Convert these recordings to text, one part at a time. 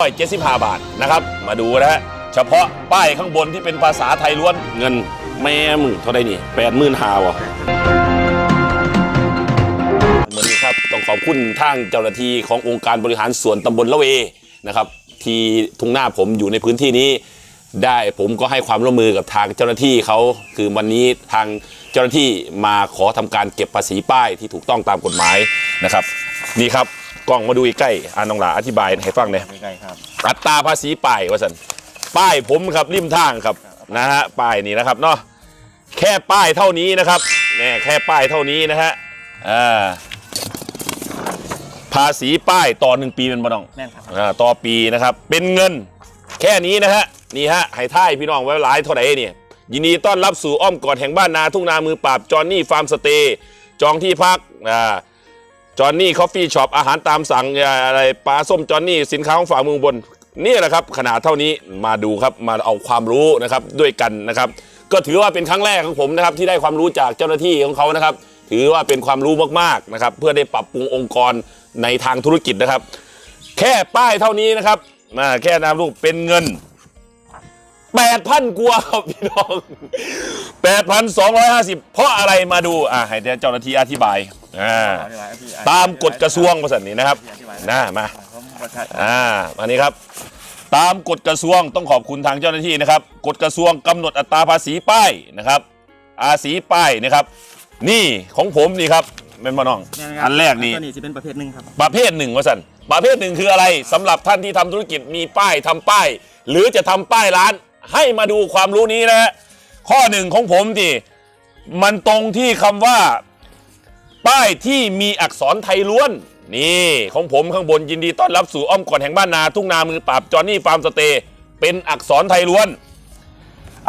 ร้อยเจ็ดสิบห้าบาทนะครับ มาดูนะฮะเฉพาะป้ายข้างบนที่เป็นภาษาไทยล้วนเงินแม่มึงเท่าไหร่นี่แปดหมื่นหาวะเหมือนนี้ครับต้องขอบคุณทางเจ้าหน้าที่ขององค์การบริหารส่วนตำบลละเวนะครับ ที่ทุ่งหน้าผมอยู่ในพื้นที่นี้ ได้ผมก็ให้ความร่วมมือกับทางเจ้าหน้าที่เขาคือวันนี้ทางเจ้าหน้าที่มาขอทำการเก็บภาษีป้ายที่ถูกต้องตามกฎหมายนะครับ นี่ครับ กล้องมาดูใกล้ๆอ่าน้องหลาอธิบายให้ฟังหน่อยใกล้ๆครับ อัตราภาษีป้ายว่าสันป้ายผมครับริมทางครับนะฮะป้ายนี่นะครับเนาะแค่ป้ายเท่านี้นะครับเนี่ยแค่ป้ายเท่านี้นะฮะอ่าภาษีป้ายต่อหนึ่งปีเป็นบ่น้อง แม่นครับ อ่าต่อปีนะครับเป็นเงินแค่นี้นะฮะนี่ฮะให้ท่ายพี่น้องไว้หลายเท่าไหร่เนี่ยยินดีต้อนรับสู่อ้อมกอดแห่งบ้านนาทุ่งนามือปราบจอห์นนี่ฟาร์มสเตย์จองที่พักอ่า จอห์นนี่คอฟฟี่ช็อปอาหารตามสั่งอะไรปลาส้มจอห์นนี่สินค้าของฝากเมืองบนนี่แหละครับขนาดเท่านี้มาดูครับมาเอาความรู้นะครับด้วยกันนะครับ ก็ถือว่าเป็นครั้งแรกของผมนะครับที่ได้ความรู้จากเจ้าหน้าที่ของเขานะครับ ถือว่าเป็นความรู้มากๆนะครับ เพื่อได้ปรับปรุงองค์กรในทางธุรกิจนะครับ แค่ป้ายเท่านี้นะครับอ่าแค่นามรูปเป็นเงินแปดพันกว่าครับพี่น้องแปดพันสองร้อยห้าสิบเพราะอะไรมาดูอ่าให้เจ้าหน้าที่อธิบาย อ่าอธิบายพี่ตามกฎกระทรวงประสันนี้นะครับอธิบายนะมาผมประชาอ่าอันนี้ครับ ตามกฎกระทรวงต้องขอบคุณทางเจ้าหน้าที่นะครับกฎกระทรวงกำหนดอัตราภาษีป้ายนะครับอาษีป้ายนะครับ นี่ของผมนี่ครับเป็นมาน้องแม่ครับอันแรกนี่ตัวนี้จะเป็นประเภทหนึ่งครับประเภทหนึ่งวะสันประเภทหนึ่งคืออะไรสำหรับท่านที่ทำธุรกิจมีป้ายทำป้าย หรือจะทำป้ายร้าน ให้มาดูความรู้นี้นะฮะข้อหนึ่งของผมที่มันตรงที่คำว่า ป้ายที่มีอักษรไทยล้วน นี่ของผมข้างบนยินดีต้อนรับสู่อ้อมกอดแห่งบ้านนา ทุ่งนามือปราบจอห์นนี่ฟาร์มสเตย์เป็นอักษรไทยล้วน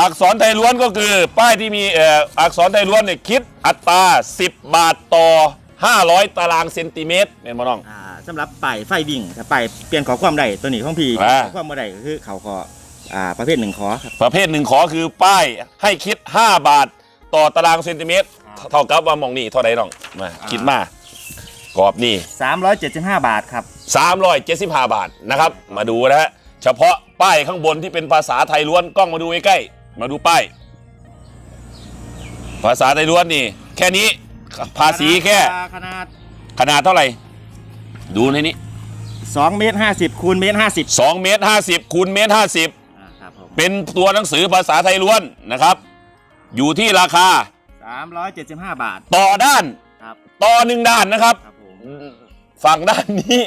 อักษรไทยล้วนก็คือป้ายที่มีเอ่ออักษรไทยล้วนเนี่ยคิดอัตรา10 บาทต่อ 500 ตารางเซนติเมตรเป็นมาน้อง อ่าสำหรับป้ายไฟวิ่งถ้าป้ายเปลี่ยนขอความใดตัวนี้ของพี่อ่า ขอความเมื่อใดก็คือเขาขออ่าประเภทหนึ่งขอครับประเภทหนึ่งขอคือป้ายให้คิด 5 บาท ต่อตารางเซนติเมตรครับ เท่ากับว่ามองนี่เท่าไหร่น้องมาคิดมากรอบนี่375 บาทครับ 375 บาทนะครับ มาดูนะฮะเฉพาะป้ายข้างบนที่เป็นภาษาไทยล้วนกล้องมาดูใกล้ๆมาดูป้าย ภาษาไทยล้วนนี่ แค่นี้ภาษีแค่ ขนาดขนาดเท่าไหร่ ดูในนี้2เมตร50คูณเมตร50 2เมตร50คูณเมตร50อ่าครับผมเป็นตัวหนังสือภาษาไทยล้วนนะครับ อยู่ที่ราคา 375 บาท ต่อด้านครับ ต่อหนึ่งด้านนะครับ ครับผม ฝั่งด้านนี้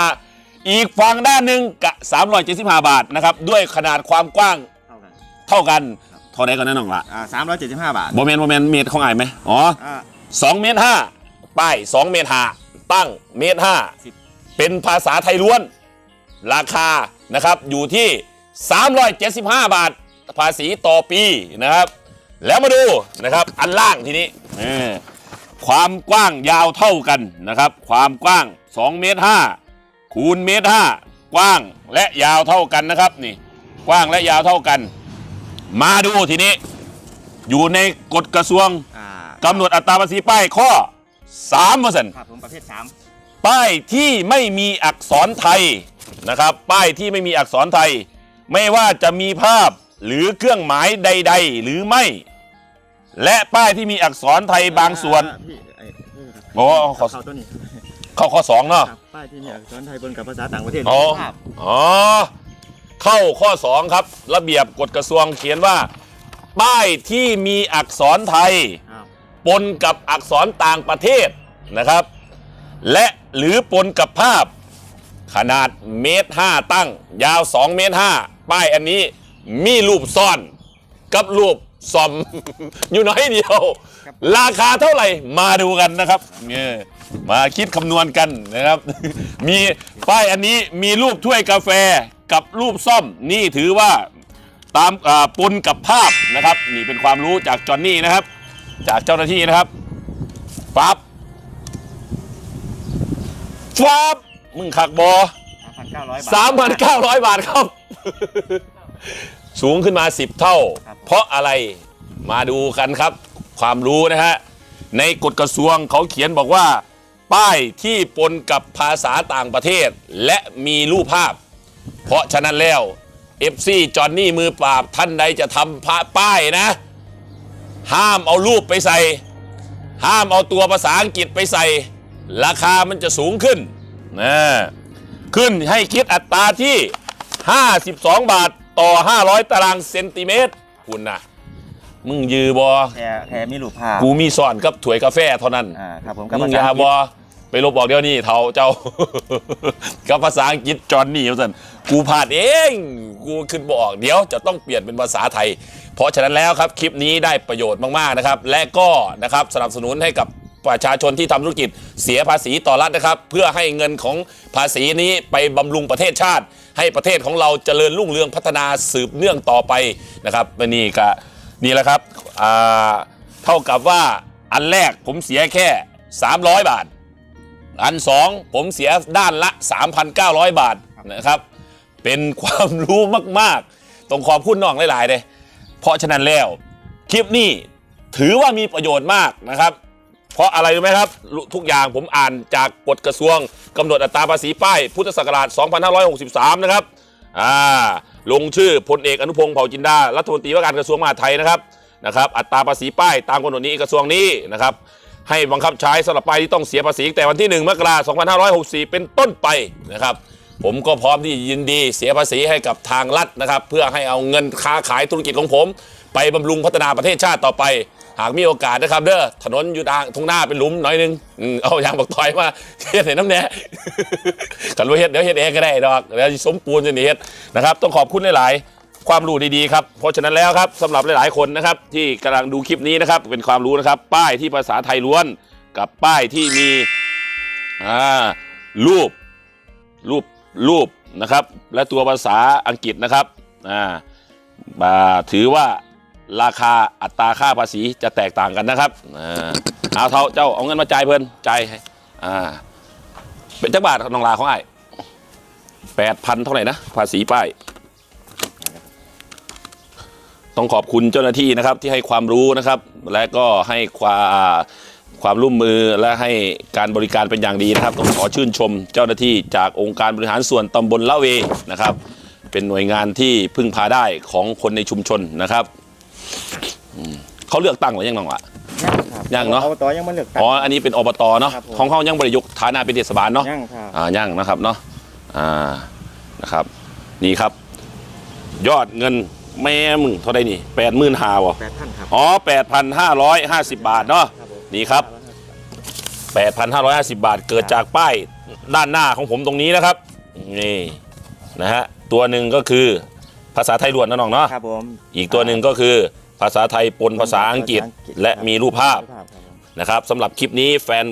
375 อีกฝั่งด้านหนึ่งกะ375 บาทนะครับ ด้วยขนาดความกว้างเท่ากัน เท่ากันเท่าไหร่กันนั่นน้องละอ่า375 บาทโมเมนต์โมเมนต์เมตรของไอ้ายไหมอ๋ออ่า2เมตรห้าป้าย2เมตรห้าตั้งเมตรห้าสิบเป็นภาษาไทยล้วน ราคานะครับอยู่ที่ 375 บาท ภาษีต่อปีนะครับ แล้วมาดูนะครับ อันล่างทีนี้เออความกว้างยาวเท่ากันนะครับ ความกว้าง2เมตร5คูณเมตร5กว้างและยาวเท่ากันนะครับนี่ กว้างและยาวเท่ากัน มาดูทีนี้ อยู่ในกฎกระทรวงอ่ากำหนดอัตราภาษีป้ายข้อ3เปอร์เซ็นต์ครับผมประเภทป้ายที่ไม่มีอักษรไทยนะครับ ป้ายที่ไม่มีอักษรไทย ไม่ว่าจะมีภาพหรือเครื่องหมายใด ๆ หรือไม่ และป้ายที่มีอักษรไทย3บางส่วน อ่าพี่ไอ้นี่ครับโอ้ขอ เข้าตัวนี้เข้าข้อสองเนาะ ครับป้ายที่มีอักษรไทยบนกับภาษาต่างประเทศอ๋อ ภาพอ๋อ เข้าข้อสองครับ ระเบียบกฎกระทรวงเขียนว่า ป้ายที่มีอักษรไทย ครับปนกับอักษรต่างประเทศนะครับ และหรือปนกับภาพ ขนาดเมตรห้าตั้ง ยาว 2 เมตรห้าป้ายอันนี้มีรูปซ่อน กับรูป ซอม อยู่น้อยเดียว ราคาเท่าไหร่มาดูกันนะครับเนี่ยมาคิดคำนวณกันนะครับ มีป้ายอันนี้มีรูปถ้วยกาแฟกับรูปซ่อมนี่ถือว่าตามอ่าปนกับภาพนะครับ นี่เป็นความรู้จากจอห์นนี่นะครับ จากเจ้าหน้าที่นะครับฟับฟับมึงขักบอ 3,900 บาท 3,900 บาทครับ สูงขึ้นมา 10 เท่า ครับ เพราะอะไรมาดูกันครับ ความรู้นะฮะในกฎกระทรวงเขาเขียนบอกว่า ป้ายที่ปนกับภาษาต่างประเทศ และมีรูปภาพ เพราะฉะนั้นแล้ว FC จอนนี่มือปราบท่านใดจะทำพระป้ายนะ ห้ามเอารูปไปใส่ ห้ามเอาตัวภาษาอังกฤษไปใส่ ราคามันจะสูงขึ้นนะขึ้นให้คิดอัตราที่ 52 บาทต่อ 500 ตารางเซนติเมตร คุณนะมึงยือบอแค่แค่มีรูปภาพกูมีซ่อนกับถ้วยกาแฟเท่านั้นอ่าครับผมกับมึภางษาอย่าอังกบฤษอไปลบบอกเดี๋ยวนี้เท่าเจ้า กับภาษาอังกฤษจอนนี่สันกูผ่านเอง กูขึ้นบอกเดี๋ยวจะต้องเปลี่ยนเป็นภาษาไทย เพราะฉะนั้นแล้วครับคลิปนี้ได้ประโยชน์มากๆนะครับ และก็นะครับสนับสนุนให้กับประชาชนที่ทำธุรกิจเสียภาษีต่อรัฐนะครับ เพื่อให้เงินของภาษีนี้ไปบำรุงประเทศชาติ ให้ประเทศของเราเจริญรุ่งเรืองพัฒนาสืบเนื่องต่อไปนะครับนี่ก็นี่แหละครับเท่ากับว่าอันแรกผมเสียแค่ 300 บาท อันสองผมเสียด้านละ 3,900 บาทนะครับ เป็นความรู้มากๆต้องขอบคุณน้องหลายๆเลยเพราะฉะนั้นแล้วคลิปนี้ถือว่ามีประโยชน์มากนะครับ เพราะอะไรรู้ไหมครับ ทุกอย่างผมอ่านจากกฎกระทรวงกำหนดอัตราภาษีป้าย พุทธศักราช 2563 นะครับอ่าลงชื่อพลเอกอนุพงศ์เผ่าจินดา รัฐมนตรีว่าการกระทรวงมหาดไทยนะครับนะครับ อัตราภาษีป้ายตามกำหนดนี้กระทรวงนี้นะครับ ให้บังคับใช้สำหรับป้ายที่ต้องเสียภาษีแต่วันที่ 1 มกราคม 2564 เป็นต้นไปนะครับ ผมก็พร้อมที่ยินดีเสียภาษีให้กับทางรัฐนะครับ เพื่อให้เอาเงินค้าขายธุรกิจของผม ไปบำรุงพัฒนาประเทศชาติต่อไป หากมีโอกาสนะครับเด้อถนนอยู่ทางทุ่งหน้าเป็นหลุมน่อยนึงอืมเอายางบักตอยมาเฮ็ดให้น้ำแหน่ กันว่าเฮ็ดเดี๋ยวเฮ็ดเองก็ได้ดอกเดี๋ยวสมปูนจะนี่เฮ็ดนะครับ ต้องขอบคุณหลาย ๆ ความรู้ดี ๆ ครับ เพราะฉะนั้นแล้วครับสำหรับหลาย ๆ คนนะครับ ที่กำลังดูคลิปนี้นะครับ เป็นความรู้นะครับ ป้ายที่ภาษาไทยล้วนกับป้ายที่มีอ่ารูป รูปรูปนะครับ และตัวภาษาอังกฤษนะครับอ่าอ่าถือว่า ราคาอัตราค่าภาษีจะแตกต่างกันนะครับอ่าเอาเท่าเจ้าเอาเงินมาจ่ายเพิ่นจ่ายให้อ่าเป็นจักบาทนองลาของไอ้แปดพันเท่าไหร่นะภาษีป้าย ต้องขอบคุณเจ้าหน้าที่นะครับที่ให้ความรู้นะครับ และก็ให้ความความร่วมมือและให้การบริการเป็นอย่างดีนะครับต้องขอชื่นชมเจ้าหน้าที่จากองค์การบริหารส่วนตำบลละเวนะครับ เป็นหน่วยงานที่พึ่งพาได้ของคนในชุมชนนะครับ อืมเขาเลือกตั้งหรือยังน้องวะยังเนอะ อบตยังไม่เลือกตั้ง อ๋ออันนี้เป็นอบตเนาะครับผม ของเขายังบริยกฐานะเป็นเทศบาลเนาะ ยังครับ อ่าย่างนะครับเนาะอ่านะครับนี่ครับ ยอดเงินแม่มึงเท่าไดนี่แปดหมื่นห้าวะแปดท่านครับอ๋อแปดพันห้าร้อยห้าสิบบาทเนาะ ครับผมนี่ครับ แปดพันห้าร้อยห้าสิบาทเกิดจากป้ายด้านหน้าของผมตรงนี้นะครับ นี่นะฮะตัวหนึ่งก็คือ ภาษาไทยล้วนนะน้องเนาะครับผมอีกตัวหนึ่งก็คือภาษาไทยปนภาษาอังกฤษและมีรูปภาพครับผมนะครับสำหรับคลิปนี้แฟน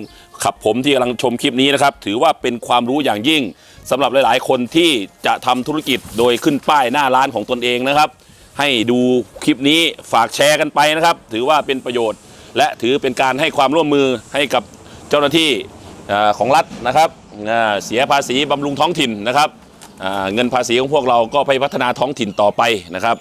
ขับผมที่กำลังชมคลิปนี้นะครับ ถือว่าเป็นความรู้อย่างยิ่งสำหรับหลาย ๆ คนที่จะทำธุรกิจโดยขึ้นป้ายหน้าร้านของตนเองนะครับ ให้ดูคลิปนี้ฝากแชร์กันไปนะครับ ถือว่าเป็นประโยชน์ และถือเป็นการให้ความร่วมมือให้กับเจ้าหน้าที่เอ่อของรัฐนะครับอ่าเสียภาษีบำรุงท้องถิ่นนะครับอ่า เงินภาษีของพวกเราก็ไปพัฒนาท้องถิ่นต่อไปนะครับ